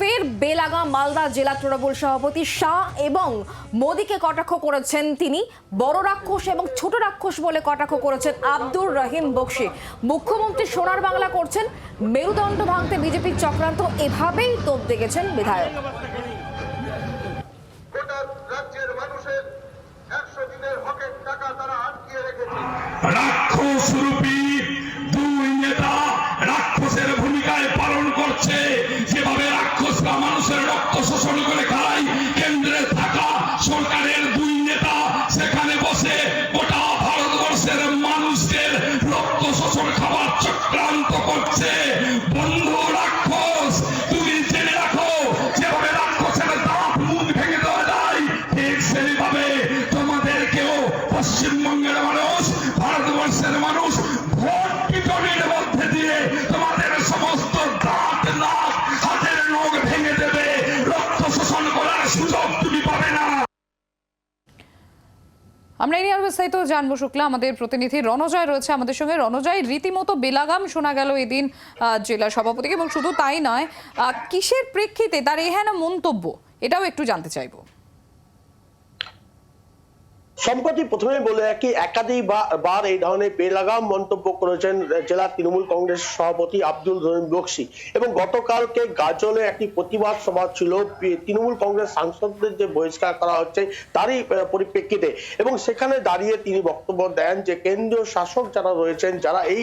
ফের বেলাগা, মালদা জেলা তৃণমূল সভাপতি শাহ এবং মোদীকে কটাক্ষ করেছেন তিনি। বড় রাক্ষস এবং ছোট রাক্ষস বলে কটাক্ষ করেছেন আব্দুর রহিম বক্সি। মুখ্যমন্ত্রী সোনার বাংলা করছেন, মেরুদণ্ড ভাঙতে বিজেপির চক্রান্ত, এভাবেই তোপ দেখেছেন বিধায়ক। খাবার চক্রান্ত করছে। বন্ধু, রাক্ষস, তুমি জেনে রাখো, যেভাবে রাক্ষসের দাঁত মুখ ভেঙে দেওয়া যায়, ঠিক সেইভাবে তোমাদেরকেও পশ্চিমবঙ্গের মানুষ, ভারতবর্ষের মানুষ ভোট পিটনের মধ্যে দিয়ে আমরা এই নিয়ে তো জানব, শুক্লা। আমাদের প্রতিনিধি রণজয় রয়েছে আমাদের সঙ্গে। রণজয়, রীতিমতো বেলাগাম শোনা গেল এদিন জেলা সভাপতিকে, এবং শুধু তাই নয় কিসের প্রেক্ষিতে তার এহেন মন্তব্য, এটাও একটু জানতে চাইব। সম্প্রতি প্রথমে বলে রাখি, একাধিক বার এই ধরনের বেলাগাম মন্তব্য করেছেন জেলা তৃণমূল কংগ্রেস সভাপতি আব্দুল রহিম বক্সি এবং গতকালকে গাজলে একটি প্রতিবাদ সভা ছিল তৃণমূল কংগ্রেস সাংসদদের যে বহিষ্কার করা হচ্ছে তারই পরিপ্রেক্ষিতে এবং সেখানে দাঁড়িয়ে তিনি বক্তব্য দেন যে কেন্দ্রীয় শাসক যারা রয়েছেন, যারা এই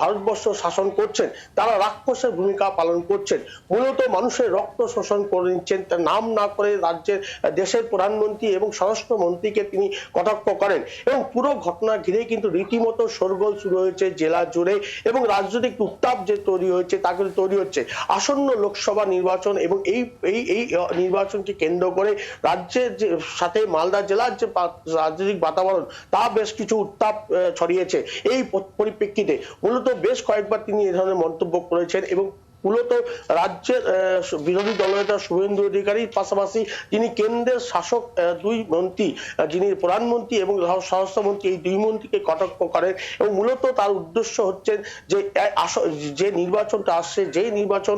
ভারতবর্ষ শাসন করছেন, তারা রাক্ষসের ভূমিকা পালন করছেন। মূলত মানুষের রক্ত শোষণ করে নিচ্ছেন নাম না করে রাজ্যের দেশের প্রধানমন্ত্রী এবং স্বরাষ্ট্রমন্ত্রীকে তিনি কটাক্ষ করেন এবং পুরো ঘটনা ঘিরে কিন্তু রীতিমতো শোরগোল শুরু হয়েছে, জেলা জুড়ে এবং রাজনৈতিক উত্তাপ যে তৈরি হয়েছে তা কিন্তু তৈরি হচ্ছে। আসন্ন লোকসভা নির্বাচন এবং এই এই এই নির্বাচনকে কেন্দ্র করে রাজ্যের যে, সাথে মালদা জেলার যে রাজনৈতিক বাতাবরণ, তা বেশ কিছু উত্তাপ ছড়িয়েছে। এই পরিপ্রেক্ষিতে মূলত বেশ কয়েকবার তিনি এ ধরনের মন্তব্য করেছেন এবং মূলত রাজ্যের বিরোধী দলনেতা শুভেন্দু অধিকারীর পাশাপাশি তিনি কেন্দ্রের শাসক দুই মন্ত্রী যিনি প্রধানমন্ত্রী এবং স্বরাষ্ট্রমন্ত্রী, এই দুই মন্ত্রীকে কটাক্ষ করেন এবং মূলত তার উদ্দেশ্য হচ্ছে যে যে নির্বাচনটা আসছে যে নির্বাচন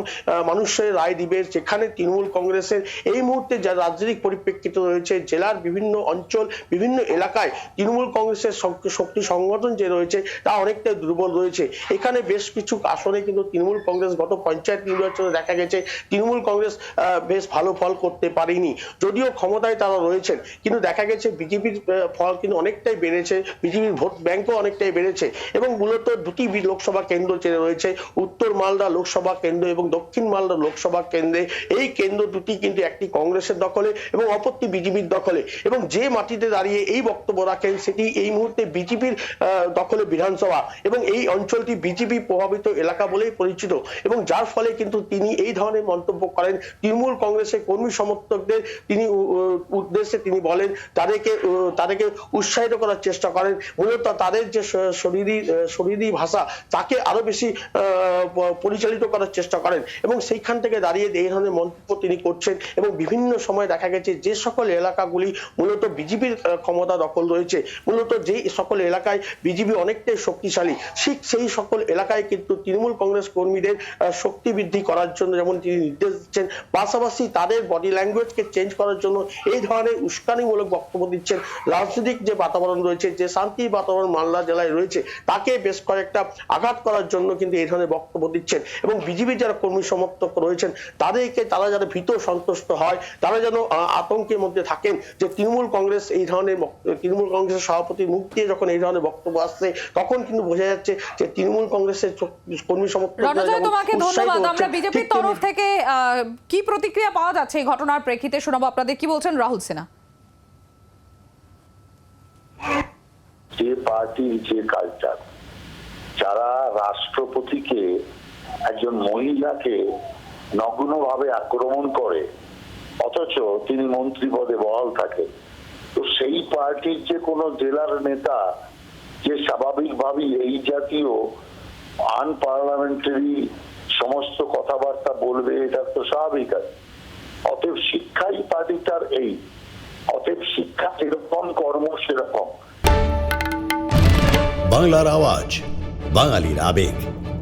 মানুষের রায় দিবে, যেখানে তৃণমূল কংগ্রেসের এই মুহূর্তে যা রাজনৈতিক পরিপ্রেক্ষিত রয়েছে, জেলার বিভিন্ন অঞ্চল, বিভিন্ন এলাকায় তৃণমূল কংগ্রেসের শক্তি সংগঠন যে রয়েছে, তা অনেকটাই দুর্বল রয়েছে। এখানে বেশ কিছু আসনে কিন্তু তৃণমূল কংগ্রেস গত পঞ্চায়েত নির্বাচনে দেখা গেছে তৃণমূল কংগ্রেস বেশ ভালো ফল করতে পারেনি। যদিও ক্ষমতায় তারা রয়েছেন, কিন্তু দেখা গেছে বিজেপির ফল কিন্তু অনেকটাই বেড়েছে, বিজেপির ভোট ব্যাংকও অনেকটাই বেড়েছে এবং মূলত দুটি লোকসভা কেন্দ্র চেয়ে রয়েছে, উত্তর মালদা লোকসভা কেন্দ্র এবং দক্ষিণ মালদা লোকসভা কেন্দ্রে। এই কেন্দ্র দুটি কিন্তু একটি কংগ্রেসের দখলে এবং অপরটি বিজেপির দখলে এবং যে মাটিতে দাঁড়িয়ে এই বক্তব্য রাখেন সেটি এই মুহূর্তে বিজেপির দখলে বিধানসভা এবং এই অঞ্চলটি বিজেপি প্রভাবিত এলাকা বলেই পরিচিত এবং যার ফলে কিন্তু তিনি এই ধরনের মন্তব্য করেন। তৃণমূল কংগ্রেসের কর্মী সমর্থকদের তিনি উদ্দেশ্যে তিনি বলেন তাদেরকে তাদেরকে উৎসাহিত করার চেষ্টা করেন। মূলত তাদের যে শরীরী শরীরী ভাষা তাকে আরও বেশি পরিচালিত করার চেষ্টা করেন এবং সেইখান থেকে দাঁড়িয়ে এই ধরনের মন্তব্য তিনি করছেন এবং বিভিন্ন সময় দেখা গেছে যে সকল এলাকাগুলি মূলত বিজেপির ক্ষমতা দখল রয়েছে। মূলত যে সকল এলাকায় বিজেপি অনেকটাই শক্তিশালী ঠিক সেই সকল এলাকায় কিন্তু তৃণমূল কংগ্রেস কর্মীদের আহ, শক্তি বৃদ্ধি করার জন্য যেমন তিনি নির্দেশ দিচ্ছেন পাশাপাশি তাদের বডি ল্যাঙ্গুয়েজকে চেঞ্জ করার জন্য এই ধরনের উস্কানিমূলক বক্তব্য দিচ্ছেন। রাজনৈতিক যে বাতাবরণ রয়েছে যে শান্তি বাতাবরণ মালদা জেলায় রয়েছে তাকে বেশ কয়েকটা আঘাত করার জন্য কিন্তু এই ধরনের বক্তব্য দিচ্ছেন। এবং বিজেপির যারা কর্মী সমর্থক রয়েছেন তাদেরকে তারা যারা ভীত সন্তুষ্ট হয় তারা যেন আতঙ্কের মধ্যে থাকেন যে তৃণমূল কংগ্রেস এই ধরনের তৃণমূল কংগ্রেসের সভাপতির মুখ দিয়ে যখন এই ধরনের বক্তব্য আসছে তখন কিন্তু বোঝা যাচ্ছে যে তৃণমূল কংগ্রেসের কর্মী সমর্থকরা ধন্যবাদ আমরা বিজেপির তরফ থেকে কি প্রতিক্রিয়া পাওয়া যাচ্ছে এই ঘটনার প্রেক্ষিতে? শোনাবো আপনাদের কি বলছেন? রাহুল সিনহা। যে পার্টির যে কালচার যারা রাষ্ট্রপতিকে একজন মহিলাকে নগ্নভাবে আক্রমণ করে অথচ তিনি মন্ত্রী পদে বহাল থাকেন তো সেই পার্টির যে কোনো জেলার নেতা যে স্বাভাবিকভাবেই এই জাতীয় আনপার্লামেন্টারি সমস্ত কথাবার্তা বলবে, এটা তো স্বাভাবিক আছে। অতএব শিক্ষাই পার্টিটার এই। অতএব শিক্ষা যেরকম কর্ম, সেরকম। বাংলার আওয়াজ, বাঙালির আবেগ।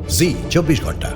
জি, চব্বিশ ঘণ্টা।